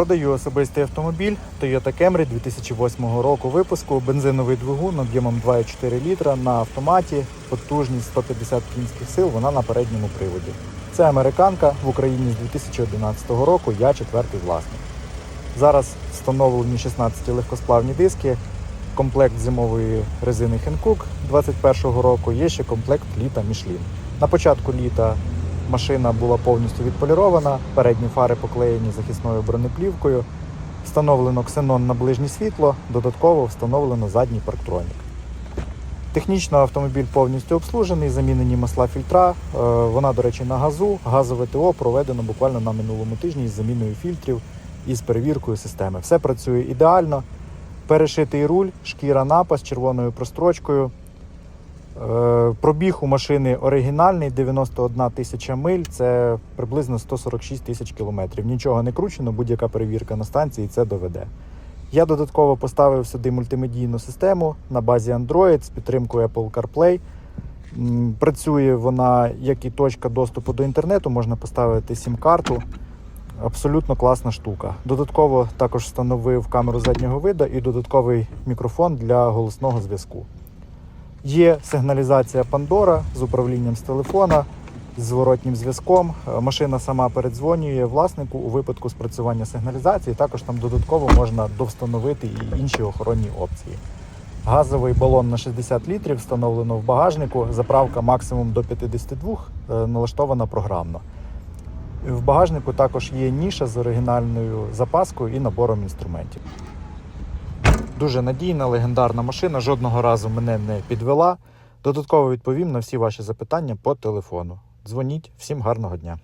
Продаю особистий автомобіль Toyota Camry 2008 року випуску, бензиновий двигун об'ємом 2,4 літра на автоматі, потужність 150 кінських сил, вона на передньому приводі. Це американка в Україні з 2011 року, я четвертий власник. Зараз встановлені 16 легкосплавні диски, комплект зимової резини Hankook 2021 року, є ще комплект літа Michelin. На початку літа машина була повністю відполірована, передні фари поклеєні захисною бронеплівкою, встановлено ксенон на ближнє світло, додатково встановлено задній парктронік. Технічно автомобіль повністю обслужений, замінені масла фільтра. Е, Вона, до речі, на газу. Газове ТО проведено буквально на минулому тижні з заміною фільтрів і з перевіркою системи. Все працює ідеально. Перешитий руль, шкіра напас червоною прострочкою. Е, Пробіг у машини оригінальний 91 тисяча миль, це приблизно 146 тисяч кілометрів. Нічого не кручено, будь-яка перевірка на станції це доведе. Я додатково поставив сюди мультимедійну систему на базі Android з підтримкою Apple CarPlay. Працює вона як і точка доступу до інтернету, можна поставити сім-карту. Абсолютно класна штука. Додатково також встановив камеру заднього виду і додатковий мікрофон для голосного зв'язку. Є сигналізація Pandora з управлінням з телефона, з зворотнім зв'язком. Е, Машина сама передзвонює власнику у випадку спрацювання сигналізації. Також там додатково можна довстановити і інші охоронні опції. Газовий балон на 60 літрів встановлено в багажнику. Заправка максимум до 52 е, налаштована програмно. В багажнику також є ніша з оригінальною запаскою і набором інструментів. Дуже надійна, легендарна машина. Жодного разу мене не підвела. Додатково відповім на всі ваші запитання по телефону. Дзвоніть, всім гарного дня.